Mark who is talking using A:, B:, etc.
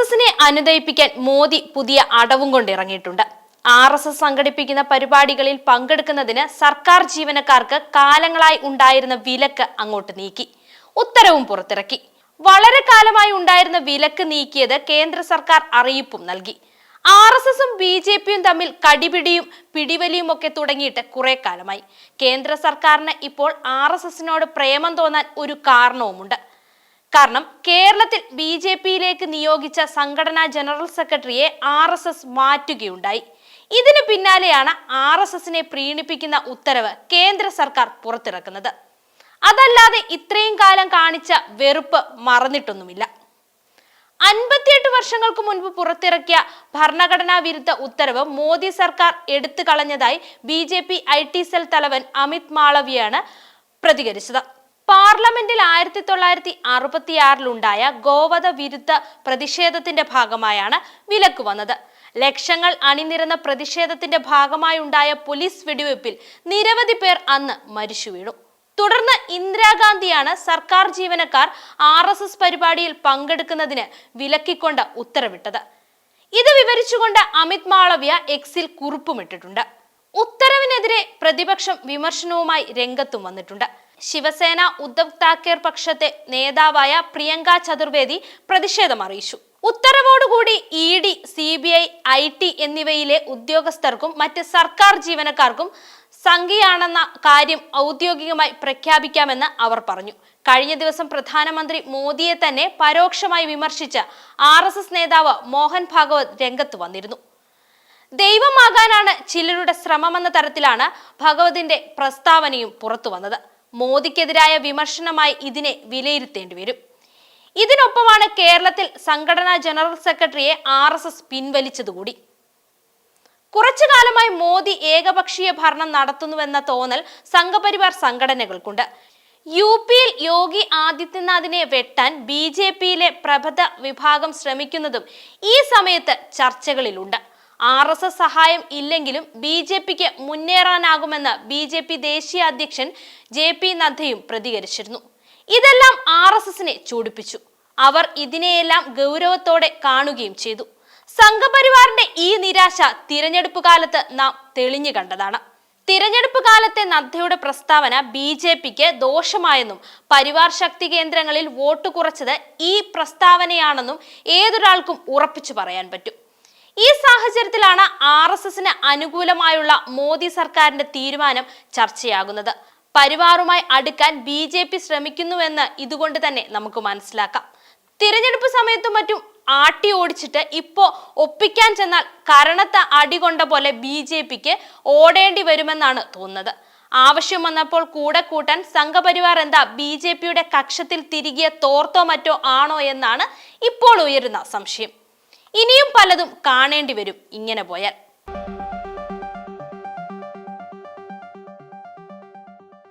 A: S അനുദയിപ്പിക്കാൻ മോദി പുതിയ അടവും കൊണ്ടിറങ്ങിയിട്ടുണ്ട് ആർ എസ് എസ് സംഘടിപ്പിക്കുന്ന പരിപാടികളിൽ പങ്കെടുക്കുന്നതിന് സർക്കാർ ജീവനക്കാർക്ക് കാലങ്ങളായി ഉണ്ടായിരുന്ന വിലക്ക് അങ്ങോട്ട് നീക്കി. ഉത്തരവും പുറത്തിറക്കി. വളരെ കാലമായി ഉണ്ടായിരുന്ന വിലക്ക് നീക്കിയത് കേന്ദ്ര സർക്കാർ അറിയിപ്പും നൽകി. ആർ എസ് എസും ബി ജെ പിയും തമ്മിൽ കടിപിടിയും പിടിവലിയും ഒക്കെ തുടങ്ങിയിട്ട് കുറെ കാലമായി. കേന്ദ്ര സർക്കാരിന് ഇപ്പോൾ ആർ എസ് എസിനോട് പ്രേമം തോന്നാൻ ഒരു കാരണവുമുണ്ട്. കാരണം കേരളത്തിൽ ബി ജെ പിയിലേക്ക് നിയോഗിച്ച സംഘടനാ ജനറൽ സെക്രട്ടറിയെ ആർ എസ് എസ് മാറ്റുകയുണ്ടായി. ഇതിന് പിന്നാലെയാണ് ആർ എസ് എസിനെ പ്രീണിപ്പിക്കുന്ന ഉത്തരവ് കേന്ദ്ര സർക്കാർ പുറത്തിറക്കുന്നത്. അതല്ലാതെ ഇത്രയും കാലം കാണിച്ച വെറുപ്പ് മറന്നിട്ടൊന്നുമില്ല. അൻപത്തിയെട്ട് വർഷങ്ങൾക്ക് മുൻപ് പുറത്തിറക്കിയ ഭരണഘടനാ വിരുദ്ധ ഉത്തരവ് മോദി സർക്കാർ എടുത്തു കളഞ്ഞതായി B J P I T cell തലവൻ അമിത് മാളവിയാണ് പ്രതികരിച്ചത്. പാർലമെന്റിൽ ആയിരത്തി തൊള്ളായിരത്തി അറുപത്തിയാറിലുണ്ടായ ഗോവധ വിരുദ്ധ പ്രതിഷേധത്തിന്റെ ഭാഗമായാണ് വിലക്ക് വന്നത്. ലക്ഷങ്ങൾ അണിനിരന്ന പ്രതിഷേധത്തിന്റെ ഭാഗമായുണ്ടായ പോലീസ് വെടിവെപ്പിൽ നിരവധി പേർ അന്ന് മരിച്ചു വീണു തുടർന്ന് ഇന്ദിരാഗാന്ധിയാണ് സർക്കാർ ജീവനക്കാർ ആർ എസ് എസ് പരിപാടിയിൽ പങ്കെടുക്കുന്നതിന് വിലക്കിക്കൊണ്ട് ഉത്തരവിട്ടത്. ഇത് വിവരിച്ചുകൊണ്ട് അമിത് മാളവ്യ എക്സിൽ കുറിപ്പുമിട്ടിട്ടുണ്ട് ഉത്തരവിനെതിരെ പ്രതിപക്ഷം വിമർശനവുമായി രംഗത്തും വന്നിട്ടുണ്ട്. ശിവസേന ഉദ്ധവ് താക്കേർ പക്ഷത്തെ നേതാവായ പ്രിയങ്ക ചതുർവേദി പ്രതിഷേധം അറിയിച്ചു. ഉത്തരവോടുകൂടി E D C B I I T എന്നിവയിലെ ഉദ്യോഗസ്ഥർക്കും മറ്റ് സർക്കാർ ജീവനക്കാർക്കും സംഘിയാണെന്ന കാര്യം ഔദ്യോഗികമായി പ്രഖ്യാപിക്കാമെന്ന് അവർ പറഞ്ഞു. കഴിഞ്ഞ ദിവസം പ്രധാനമന്ത്രി മോദിയെ തന്നെ പരോക്ഷമായി വിമർശിച്ച ആർ നേതാവ് മോഹൻ ഭാഗവത് രംഗത്ത് വന്നിരുന്നു. ദൈവമാകാനാണ് ചിലരുടെ ശ്രമമെന്ന തരത്തിലാണ് ഭഗവതിന്റെ പ്രസ്താവനയും പുറത്തു വന്നത് മോദിക്കെതിരായ വിമർശനമായി ഇതിനെ വിലയിരുത്തേണ്ടി വരും. ഇതിനൊപ്പമാണ് കേരളത്തിൽ സംഘടനാ ജനറൽ സെക്രട്ടറിയെ ആർ എസ് എസ് പിൻവലിച്ചതുകൂടി. കുറച്ചു കാലമായി മോദി ഏകപക്ഷീയ ഭരണം നടത്തുന്നുവെന്ന തോന്നൽ സംഘപരിവാർ സംഘടനകൾക്കുണ്ട്. യു പിയിൽ യോഗി ആദിത്യനാഥിനെ വെട്ടാൻ ബി ജെ പിയിലെ പ്രഭത വിഭാഗം ശ്രമിക്കുന്നതും ഈ സമയത്ത് ചർച്ചകളിലുണ്ട്. ആർ എസ് എസ് സഹായം ഇല്ലെങ്കിലും ബി ജെ പിക്ക് മുന്നേറാനാകുമെന്ന് ബി ജെ പി ദേശീയ അധ്യക്ഷൻ ജെ പി നദ്ദയും പ്രതികരിച്ചിരുന്നു. ഇതെല്ലാം ആർ എസ് എസിനെ ചൂടിപ്പിച്ചു. അവർ ഇതിനെയെല്ലാം ഗൗരവത്തോടെ കാണുകയും ചെയ്തു. സംഘപരിവാറിന്റെ ഈ നിരാശ തിരഞ്ഞെടുപ്പ് കാലത്ത് നാം തെളിഞ്ഞു കണ്ടതാണ്. തിരഞ്ഞെടുപ്പ് കാലത്തെ നദ്ദയുടെ പ്രസ്താവന ബി ജെ പിക്ക് ദോഷമായെന്നും പരിവാർ ശക്തി കേന്ദ്രങ്ങളിൽ വോട്ട് കുറച്ചത് ഈ പ്രസ്താവനയാണെന്നും ഏതൊരാൾക്കും ഉറപ്പിച്ചു പറയാൻ പറ്റും. ഈ സാഹചര്യത്തിലാണ് ആർ എസ് എസിന് അനുകൂലമായുള്ള മോദി സർക്കാരിന്റെ തീരുമാനം ചർച്ചയാകുന്നത്. പരിവാറുമായി അടുക്കാൻ ബി ജെ പി ശ്രമിക്കുന്നുവെന്ന് ഇതുകൊണ്ട് തന്നെ നമുക്ക് മനസ്സിലാക്കാം. തിരഞ്ഞെടുപ്പ് സമയത്തും മറ്റും ആട്ടി ഓടിച്ചിട്ട് ഇപ്പോ ഒപ്പിക്കാൻ ചെന്നാൽ കരണത്ത് അടി കൊണ്ട പോലെ ബി ജെ പിക്ക് ഓടേണ്ടി വരുമെന്നാണ് തോന്നുന്നത്. ആവശ്യം വന്നപ്പോൾ കൂടെ കൂട്ടാൻ സംഘപരിവാർ എന്താ ബി ജെ പിയുടെ കക്ഷത്തിൽ തിരികെ തോർത്തോ മറ്റോ ആണോ എന്നാണ് ഇപ്പോൾ ഉയരുന്ന സംശയം. ഇനിയും പലതും കാണേണ്ടി വരും. ഇങ്ങനെ പോയാൽ.